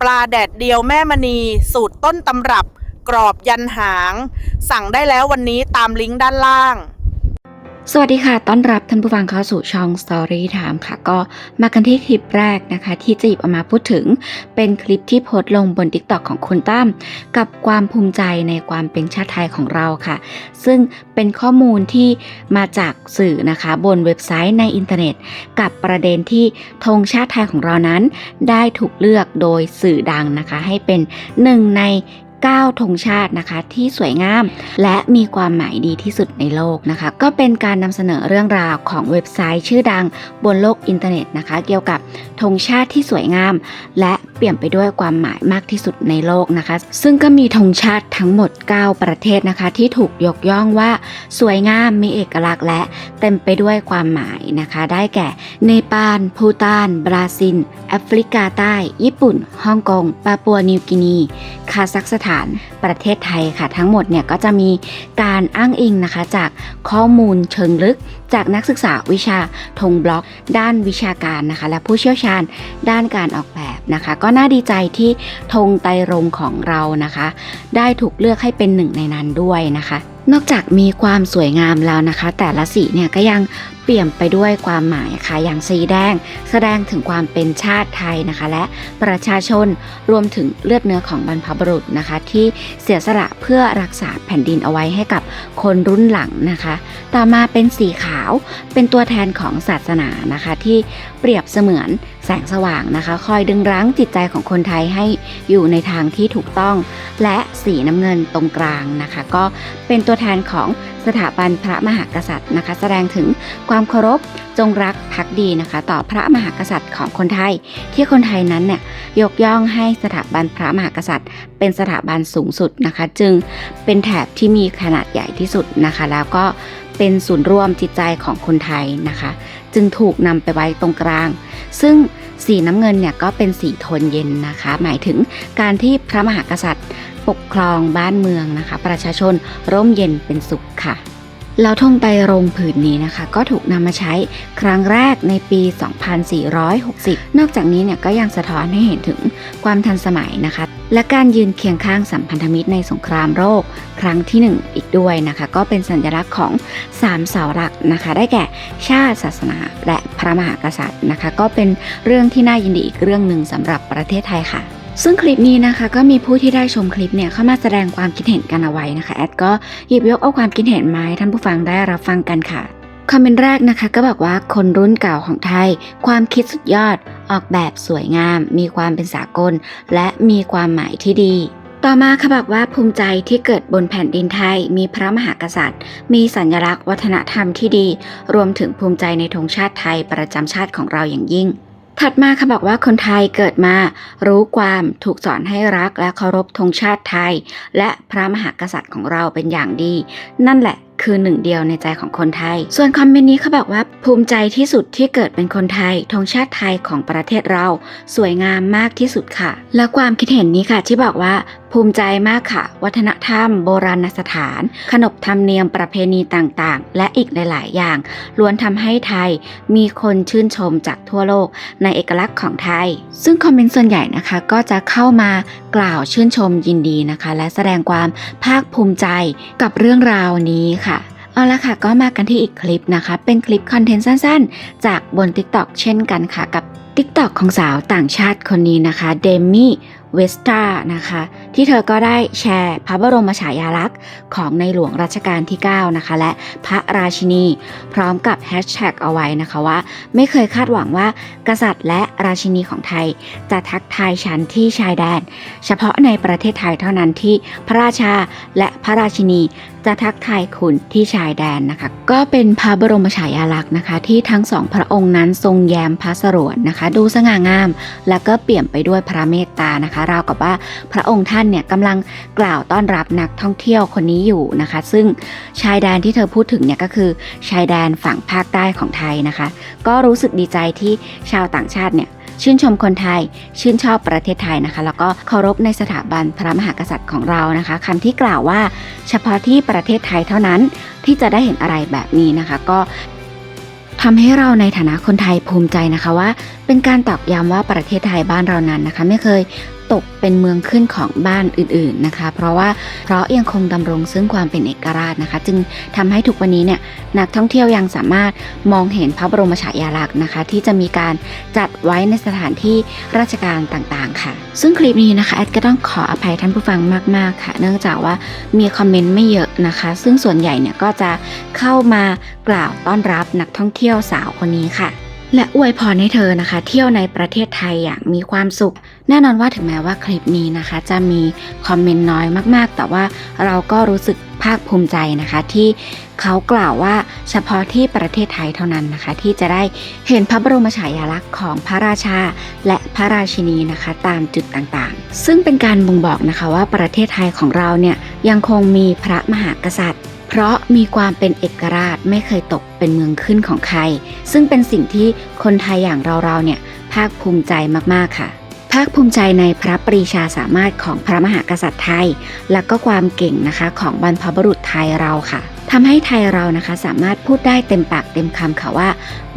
ปลาแดดเดียวแม่มณี สูตรต้นตำรับ กรอบยันหาง สั่งได้แล้ววันนี้ตามลิงก์ด้านล่าง สวัสดีค่ะ ต้อนรับท่านผู้ฟังเข้าสู่ช่อง Story Time ค่ะ ก็มากันที่คลิปแรกนะคะ ที่จะหยิบเอามาพูดถึง เป็นคลิปที่โพสต์ลงบน TikTok ของคุณตั้มกับความภูมิใจในความเป็นชาติไทยของเราค่ะ ซึ่งเป็นข้อมูลที่มาจากสื่อนะคะ บนเว็บไซต์ในอินเทอร์เน็ต กับประเด็นที่ธงชาติไทยของเรานั้น ได้ถูกเลือกโดยสื่อดังนะคะ ให้เป็นหนึ่งใน 9ธงชาตินะคะ ที่สวยงาม และมีความหมายดีที่สุดในโลกนะคะ ก็เป็นการนำเสนอเรื่องราวของเว็บไซต์ชื่อดังบนโลกอินเทอร์เน็ตนะคะ เกี่ยวกับธงชาติที่สวยงาม และเปลี่ยนไปด้วยความหมายมากที่สุดในโลกนะคะ ซึ่งก็มีธงชาติทั้งหมด 9 ประเทศนะคะ ที่ถูกยกย่องว่าสวยงามมีเอกลักษณ์และเต็มไปด้วยความหมายนะคะ ได้แก่ เนปาลพูตาน บราซิล แอฟริกาใต้ ญี่ปุ่น ฮ่องกง ปาปัวนิวกินี คาซัคสถาน ประเทศไทยค่ะ ทั้งหมดเนี่ยก็จะมีการอ้างอิงนะคะจากข้อมูลเชิงลึกจากนักศึกษาวิชาธงบล็อก ด้านวิชาการนะคะ และผู้เชี่ยวชาญด้านการออกแบบนะคะก็น่าดีใจที่ธงไตรรงของเรานะคะ ได้ถูกเลือกให้เป็นหนึ่งในนั้นด้วยนะคะ นอกจากมีความสวยงามแล้วนะคะ แต่ละสีเนี่ยก็ยัง เปลี่ยนไปด้วยความหมายค่ะอย่างสีแดง แสดงถึงความเป็นชาติไทยนะคะ และประชาชนรวมถึงเลือดเนื้อของบรรพบุรุษนะคะ ที่เสียสละเพื่อรักษาแผ่นดินเอาไว้ให้กับคนรุ่นหลังนะคะ ต่อมาเป็นสีขาวเป็นตัวแทนของศาสนานะคะ ที่เปรียบเสมือนแสงสว่างนะคะ คอยดึงรั้งจิตใจของคนไทยให้อยู่ในทางที่ถูกต้อง และสีน้ำเงินตรงกลางนะคะ ก็เป็นตัวแทนของ สถาบันพระมหากษัตริย์นะคะ แสดงถึงความเคารพจงรักภักดีนะคะ ต่อพระมหากษัตริย์ของคนไทย ที่คนไทยนั้นเนี่ยยกย่องให้สถาบันพระมหากษัตริย์ เป็นสถาบันสูงสุดนะคะ จึงเป็นแถบที่มีขนาดใหญ่ที่สุดนะคะ แล้วก็เป็นศูนย์รวมจิตใจของคนไทยนะคะ จึงถูกนำไปไว้ตรงกลาง ซึ่งสีน้ำเงินเนี่ยก็เป็นสีโทนเย็นนะคะ หมายถึงการที่พระมหากษัตริย์ ปกครองบ้านเมืองนะคะ ประชาชนร่มเย็นเป็นสุขค่ะแล้วธงไตรรงผืนนี้นะคะ ก็ถูกนำมาใช้ครั้งแรกในปี 2460 นอกจากนี้เนี่ยก็ยังสะท้อนให้เห็นถึงความทันสมัยนะคะ และการยืนเคียงข้างสัมพันธมิตรในสงครามโลกครั้งที่ 1 อีกด้วยนะคะ ก็เป็นสัญลักษณ์ของ 3 เสาหลักนะคะ ได้แก่ชาติศาสนาและพระมหากษัตริย์นะคะ ก็เป็นเรื่องที่น่ายินดีอีกเรื่องหนึ่งสำหรับประเทศไทยค่ะ ซึ่งคลิปนี้นะคะก็มีผู้ที่ได้ชมคลิปเนี่ยเข้ามาแสดงความคิดเห็นกันเอาไว้นะคะแอดก็หยิบยกเอาความคิดเห็นมาให้ท่านผู้ฟังได้รับฟังกันค่ะคอมเมนต์แรกนะคะก็บอกว่าคนรุ่นเก่าของไทย ความคิดสุดยอด ออกแบบสวยงาม มีความเป็นสากล และมีความหมายที่ดี ต่อมาค่ะบอกว่าภูมิใจที่เกิดบนแผ่นดินไทย มีพระมหากษัตริย์ มีสัญลักษณ์วัฒนธรรมที่ดี รวมถึงภูมิใจในธงชาติไทยประจำชาติของเราอย่างยิ่ง ถัดมาค่ะบอกว่าคนไทยเกิดมารู้ความถูกสอนให้รักและเคารพธงชาติไทย และพระมหากษัตริย์ของเราเป็นอย่างดี นั่นแหละ คือหนึ่งเดียวในใจของคนไทย ส่วนคอมเมนต์นี้เขาบอกว่าภูมิใจที่สุดที่เกิดเป็นคนไทยธงชาติไทยของประเทศเรา สวยงามมากที่สุดค่ะ และความคิดเห็นนี้ค่ะ ที่บอกว่าภูมิใจมากค่ะ วัฒนธรรม โบราณสถาน ขนบธรรมเนียมประเพณีต่างๆ และอีกหลาย ๆ อย่าง ล้วนทำให้ไทยมีคนชื่นชมจากทั่วโลก ในเอกลักษณ์ของไทย ซึ่งคอมเมนต์ส่วนใหญ่นะคะ ก็จะเข้ามากล่าวชื่นชมยินดีนะคะ และแสดงความภาคภูมิใจกับเรื่องราวนี้ค่ะ เอาละค่ะก็มากันที่อีกคลิปนะคะ เป็นคลิปคอนเทนต์สั้นๆ จากบน TikTok เช่นกันค่ะกับ TikTok ของสาวต่างชาติคนนี้นะคะเดมี่เวสตานะคะ ที่เธอก็ได้แชร์พระบรมฉายาลักษณ์ของในหลวงรัชกาลที่ 9 นะคะ และพระราชินี พร้อมกับแฮชแท็กเอาไว้นะคะว่า ไม่เคยคาดหวังว่า กษัตริย์และราชินีของไทย จะทักทายฉันที่ชายแดน เฉพาะในประเทศไทยเท่านั้นที่พระราชาและพระราชินีจะทักทายคุณที่ชายแดนนะคะ ก็เป็นพระบรมฉายาลักษณ์นะคะ ที่ทั้งสองพระองค์นั้นทรงแย้มพระสรวนนะคะ ดูสง่างาม แล้วก็เปี่ยมไปด้วยพระเมตตานะคะราวกับว่าพระองค์ท่านเนี่ยกำลังกล่าวต้อนรับนักท่องเที่ยวคนนี้อยู่นะคะ ซึ่งชายแดนที่เธอพูดถึงเนี่ยก็คือชายแดนฝั่งภาคใต้ของไทยนะคะ ก็รู้สึกดีใจที่ชาวต่างชาติเนี่ยชื่นชมคนไทย ชื่นชอบประเทศไทยนะคะ แล้วก็เคารพในสถาบันพระมหากษัตริย์ของเรานะคะคำที่กล่าวว่า เฉพาะที่ประเทศไทยเท่านั้นที่จะได้เห็นอะไรแบบนี้นะคะ ก็ทำให้เราในฐานะคนไทยภูมิใจนะคะว่า เป็นการตอกย้ำว่าประเทศไทยบ้านเรานั้นนะคะ ไม่เคย ตกเป็นเมืองขึ้นของบ้านอื่นๆนะคะ เพราะว่าเพราะยังคงดำรงซึ่งความเป็นเอกราชนะคะ จึงทำให้ทุกวันนี้เนี่ยนักท่องเที่ยวยังสามารถมองเห็นพระบรมฉายาลักษณ์นะคะ ที่จะมีการจัดไว้ในสถานที่ราชการต่างๆ ค่ะ ซึ่งคลิปนี้นะคะแอดก็ต้องขออภัยท่านผู้ฟังมากๆค่ะ เนื่องจากว่ามีคอมเมนต์ไม่เยอะนะคะ ซึ่งส่วนใหญ่เนี่ยก็จะเข้ามากล่าวต้อนรับนักท่องเที่ยวสาวคนนี้ค่ะ และอวยพรให้เธอนะคะ เที่ยวในประเทศไทยอย่างมีความสุข แน่นอนว่าถึงแม้ว่าคลิปนี้นะคะ จะมีคอมเมนต์น้อยมากๆ แต่ว่าเราก็รู้สึกภาคภูมิใจนะคะ ที่เขากล่าวว่าเฉพาะที่ประเทศไทยเท่านั้นนะคะ ที่จะได้เห็นพระบรมฉายาลักษณ์ของพระราชา และพระราชินีนะคะ ตามจุดต่างๆ ซึ่งเป็นการบ่งบอกนะคะว่าประเทศไทยของเราเนี่ยยังคงมีพระมหากษัตริย์ เพราะมีความเป็นเอกราชไม่เคยตกเป็นเมืองขึ้นของใคร ซึ่งเป็นสิ่งที่คนไทยอย่างเราๆเนี่ยภาคภูมิใจมากๆค่ะ ภาคภูมิใจในพระปรีชาสามารถของพระมหากษัตริย์ไทย และก็ความเก่งนะคะของบรรพบุรุษไทยเราค่ะทำให้ไทยเรานะคะสามารถพูดได้เต็มปากเต็มคำค่ะว่า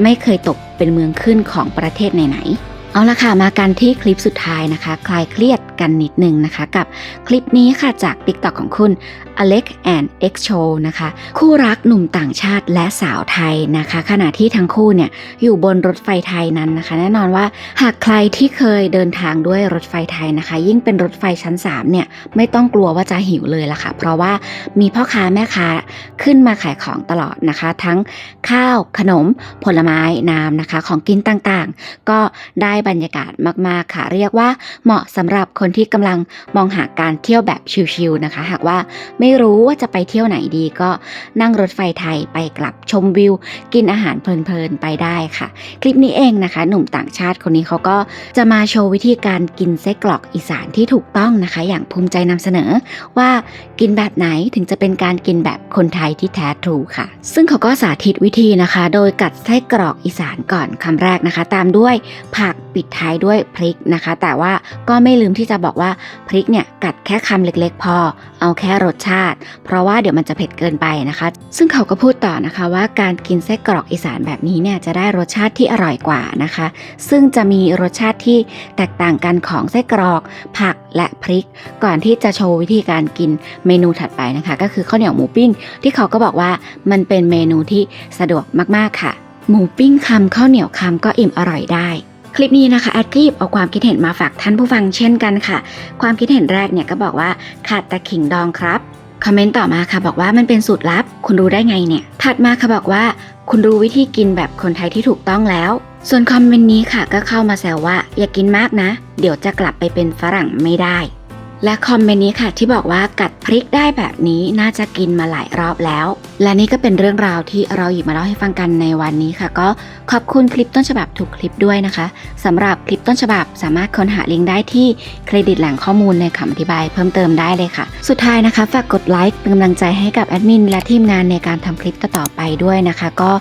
ไม่เคยตกเป็นเมืองขึ้นของประเทศไหนๆ เอาละค่ะ มากันที่คลิปสุดท้ายนะคะ คลายเครียดกันนิดนึงนะคะ กับคลิปนี้ค่ะจาก t ิ k t o k ของคุณ Alex and X Show นะคะ คู่รักหนุ่มต่างชาติและสาวไทยนะคะ ขณะที่ทั้งคู่เนี่ยอยู่บนรถไฟไทยนั้นนะคะ แน่นอนว่าหากใครที่เคยเดินทางด้วยรถไฟไทยนะคะ ยิ่งเป็นรถไฟชั้น 3 เนี่ย ไม่ต้องกลัวว่าจะหิวเลยล่ะค่ะ เพราะว่ามีพ่อค้าแม่ค้าขึ้นมาขายของตลอดนะคะ ทั้งข้าวขนมผลไม้น้ำนะคะ ของกินต่างๆ ก็ได้บรรยากาศมากๆค่ะ เรียกว่าเหมาะสำหรับคนที่กำลังมองหาการเที่ยวแบบชิลๆนะคะ หากว่าไม่รู้ว่าจะไปเที่ยวไหนดีก็นั่งรถไฟไทยไปกลับชมวิว กินอาหารเพลินๆไปได้ค่ะ คลิปนี้เองนะคะ หนุ่มต่างชาติคนนี้เขาก็จะมาโชว์วิธีการกินไส้กรอกอีสานที่ถูกต้องนะคะ อย่างภูมิใจนำเสนอว่ากินแบบไหนถึงจะเป็นการกินแบบคนไทยที่แท้ทรูค่ะ ซึ่งเขาก็สาธิตวิธีนะคะ โดยกัดไส้กรอกอีสานก่อนคำแรกนะคะ ตามด้วยผักปิดท้ายด้วยพริกนะคะ แต่ว่าก็ไม่ลืมที่จะบอกว่าพริกเนี่ยกัดแค่คำเล็กๆ พอ เอาแค่รสชาติ เพราะว่าเดี๋ยวมันจะเผ็ดเกินไปนะคะ ซึ่งเขาก็พูดต่อนะคะว่าการกินไส้กรอกอีสานแบบนี้เนี่ยจะได้รสชาติที่อร่อยกว่านะคะ ซึ่งจะมีรสชาติที่แตกต่างกันของไส้กรอก ผักและพริก ก่อนที่จะโชว์วิธีการกินเมนูถัดไปนะคะ ก็คือข้าวเหนียวหมูปิ้ง ที่เขาก็บอกว่ามันเป็นเมนูที่สะดวกมากๆค่ะหมูปิ้งคำข้าวเหนียวคำก็อิ่มอร่อยได้ คลิปนี้นะคะแอดก็หยิบเอาความคิดเห็นมาฝากท่านผู้ฟังเช่นกันค่ะ ความคิดเห็นแรกเนี่ยก็บอกว่าขาดแต่ขิงดองครับคอมเมนต์ต่อมาค่ะบอกว่ามันเป็นสูตรลับ คุณรู้ได้ไงเนี่ย ถัดมาค่ะบอกว่า คุณรู้วิธีกินแบบคนไทยที่ถูกต้องแล้ว ส่วนคอมเมนต์นี้ค่ะก็เข้ามาแซวว่า อย่ากินมากนะ เดี๋ยวจะกลับไปเป็นฝรั่งไม่ได้ และคอมเมนต์นี้ค่ะที่บอกว่ากัดพริกได้แบบนี้น่าจะกินมาหลายรอบแล้ว และนี่ก็เป็นเรื่องราวที่เราหยิบมาเล่าให้ฟังกันในวันนี้ค่ะ ก็ขอบคุณคลิปต้นฉบับทุกคลิปด้วยนะคะสำหรับคลิปต้นฉบับสามารถค้นหาลิงก์ได้ที่เครดิตแหล่งข้อมูลในคำอธิบายเพิ่มเติมได้เลยค่ะ สุดท้ายนะคะฝากกดไลค์เป็นกำลังใจให้กับแอดมินและทีมงานในการทำคลิปต่อๆไปด้วยนะคะ ก็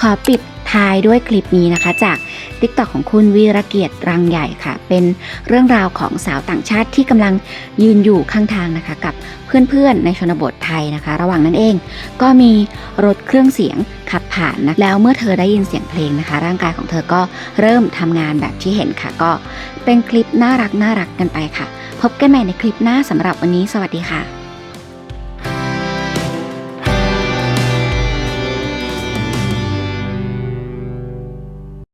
ขอปิดท้ายด้วยคลิปนี้นะคะ จากติ๊กต็อกของคุณวีระเกียรติรังใหญ่ค่ะ เป็นเรื่องราวของสาวต่างชาติที่กำลังยืนอยู่ข้างทางนะคะ กับเพื่อนๆในชนบทไทยนะคะ ระหว่างนั้นเอง ก็มีรถเครื่องเสียงขับผ่านนะแล้วเมื่อเธอได้ยินเสียงเพลงนะคะ ร่างกายของเธอก็เริ่มทำงานแบบที่เห็นค่ะ ก็เป็นคลิปน่ารักน่ารักกันไปค่ะ พบกันใหม่ในคลิปหน้าสำหรับวันนี้ สวัสดีค่ะ